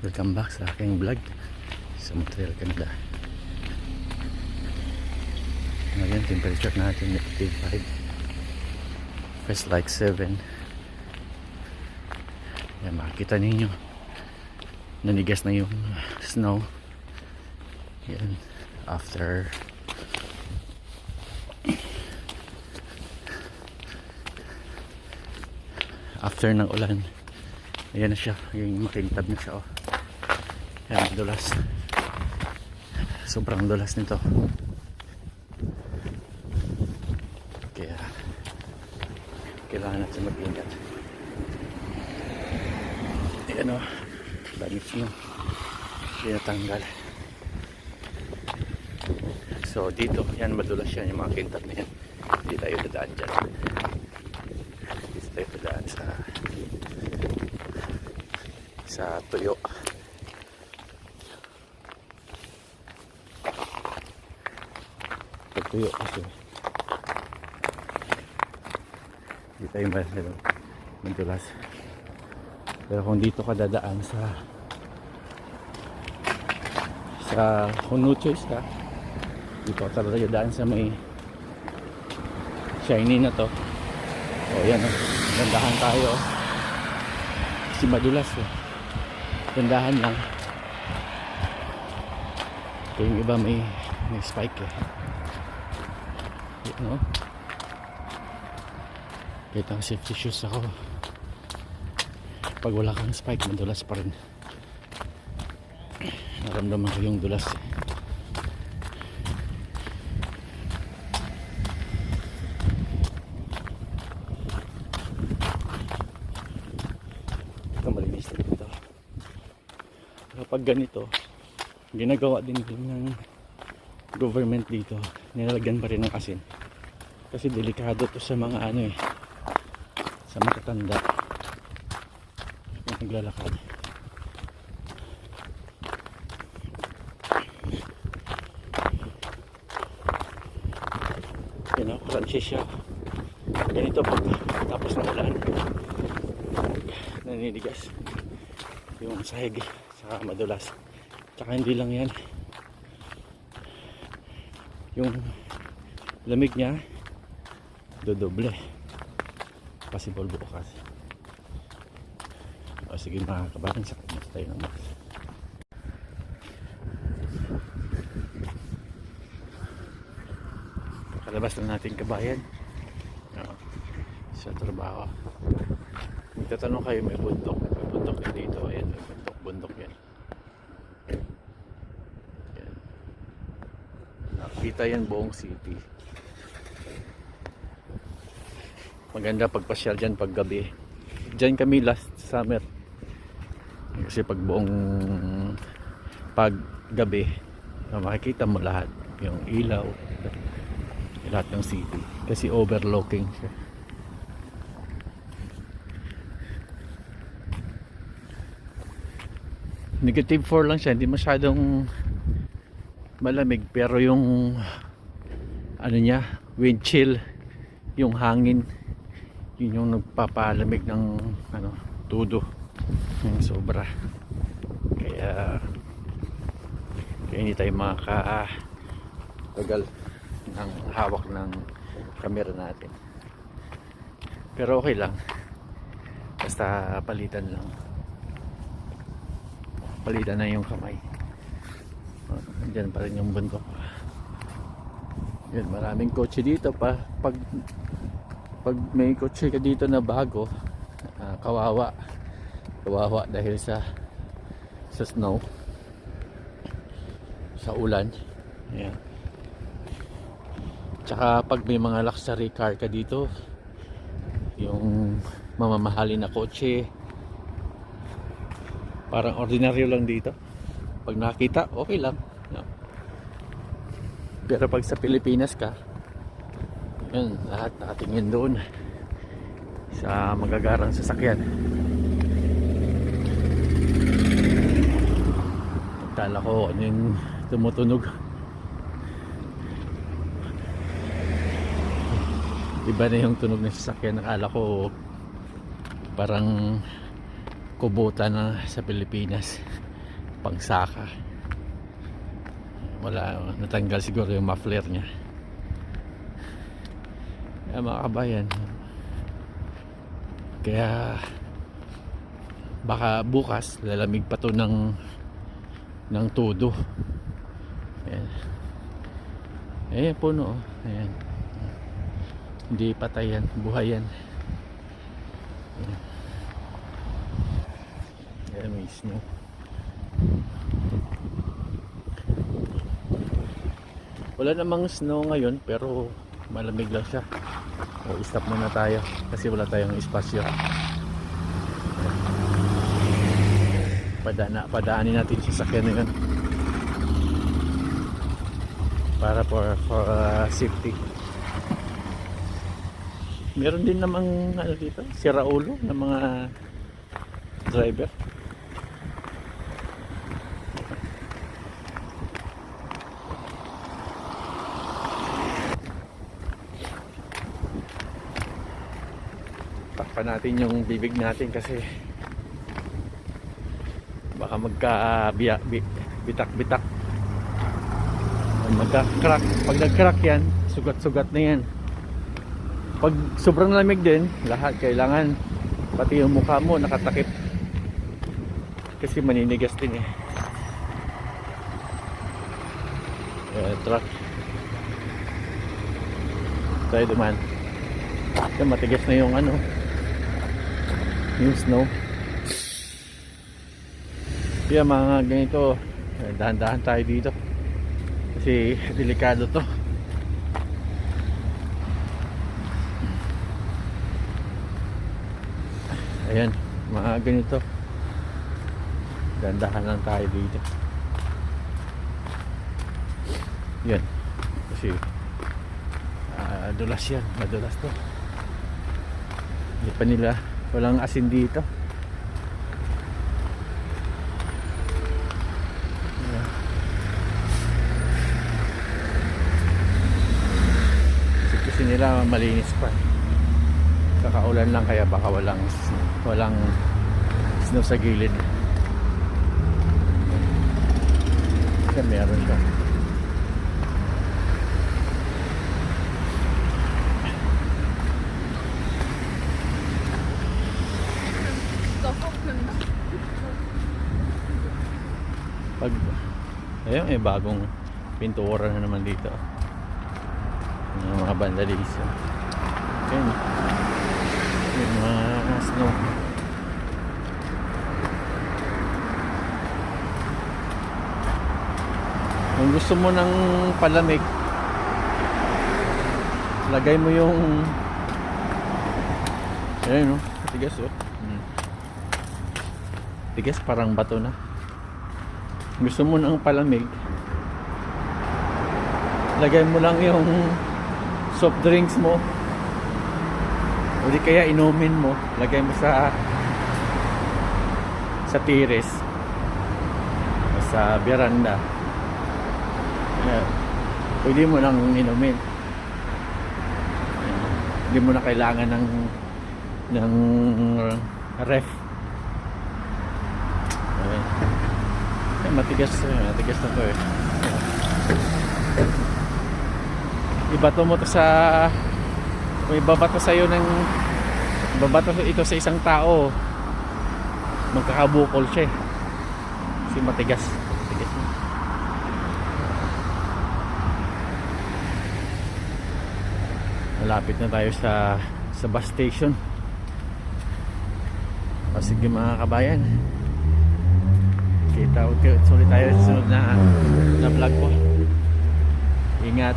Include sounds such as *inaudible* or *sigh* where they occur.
Welcome back sa aking vlog sa Montreal, Canada. Ngayon, temperature natin negative 5. Feels like 7. Yan, makikita ninyo. Nanigas na yung snow. Yan, after after ng ulan ayan na siya yung makintab na siya oh. Yan dulas. Sobrang dulas nito. Kaya kailangan natin mag-ingat. Ayan o dami snow hindi natanggal so dito yan madulas yan yung mga kintab na yan. Hindi tayo dadaan dyan. Dito tayo dadaan sa sa tuyo tuyo kasi hindi tayo masyado madulas pero kung dito ka dadaan sa sa kung no choice ka dito ka talaga dadaan sa may shiny na to. O yan o gandahan tayo oh. kasi madulas eh gandahan lang. Ito yung iba may may spike eh know kahit ang safety shoes ako. Pag wala kang spike madulas pa rin. Naramdaman ko yung dulas. Eh. ito malinis na dito kapag ganito ginagawa din ng government dito. Nilalagyan pa rin ng asin kasi delikado to sa mga ano eh. Sa matatanda na naglalakad. Yun o crunchy siya. Ganito pag tapos ng ulan naninigas. Yung sahig saka madulas. Tsaka hindi lang yan. Yung lamig niya dodoble possible bukas o sige mga kabayan sa kanya tayo ng mask kalabas lang natin kabayan Oo. sa trabaho Tatanong kayo may bundok. May bundok yan dito. Ayan, may bundok. Bundok yan. Nakita yan buong city. Maganda pagpasyal dyan pag gabi. Dyan kami last summer. Kasi pag buong pag gabi, makikita mo lahat. Yung ilaw. Lahat ng city. Kasi overlooking siya. negative 4 lang siya hindi masyadong malamig pero yung ano niya wind chill yung hangin yun yung nagpapalamig ng ano tudo yung sobra. Kaya kaya hindi tayo makaka tagal ng hawak ng camera natin. Pero okay lang. Basta palitan lang. Palitan na yung kamay. Andyan pa rin yung bundok yun maraming kotse dito pa. Pag pag may kotse ka dito na bago ah, kawawa. Kawawa dahil sa sa snow. Sa ulan. Yan tsaka pag may mga luxury car ka dito yung mamamahalin na kotse parang ordinaryo lang dito. Pag nakita okay lang. Pero pag sa Pilipinas ka yun lahat nakatingin doon sa magagarang sasakyan. Akala ko ano yung tumutunog? Iba na yung tunog ng sasakyan. Nakala ko parang kubota na sa Pilipinas. Pangsaka. Wala natanggal siguro yung muffler niya kaya mga kabayan. Kaya baka bukas lalamig pa to ng ng todo. Ayan. Ayan puno oh. ayan. Hindi patay yan. Buhay yan. Ayan, ayan may snow. Wala namang snow ngayon pero malamig lang siya. O stop muna tayo kasi wala tayong espasyo. Padana, padaanin natin sa sakyan na yun. Para for, for uh, safety. Meron din namang ano dito? Sira ulo ng mga driver takpan natin yung bibig natin kasi baka magka bitak bitak magka crack pag nag crack yan sugat sugat na yan. Pag sobrang lamig din lahat kailangan pati yung mukha mo nakatakip. Kasi maninigas din eh. Eh truck. Tayo duman Yan, matigas na yung ano yung snow kaya mga ganito. Eh, dahan-dahan tayo dito. Kasi *laughs* delikado to. Ayan mga ganito. Dahan-dahan lang tayo dito. Yan kasi ah, dulas yan. Madulas to. Hindi pa nila walang asin dito. Kasi nila malinis pa. Kakaulan lang kaya baka walang walang snow sa gilid. Kasi meron siya pag ayun eh bagong pintura na naman dito. Yung mga vandalism ayun. Yung mga snow. Kung gusto mo ng palamig lagay mo yung ayun no? Tigas oh. Hmm. tigas parang bato na gusto mo ng palamig? Lagay mo lang yung soft drinks mo. O di kaya inumin mo. Lagay mo sa sa tires o sa veranda. Ayan. pwede mo nang inumin. Ayan. hindi mo na kailangan ng ng ref Ayan. Matigas, eh, matigas na to eh. Ibato mo to sa kung ibabato sa iyo ng babato ito sa isang tao magkakabukol siya eh. Kasi matigas. Matigas na. Malapit na tayo sa sa bus station. O sige mga kabayan kita ulit ulit tayo sa sunod na na vlog ko. Ingat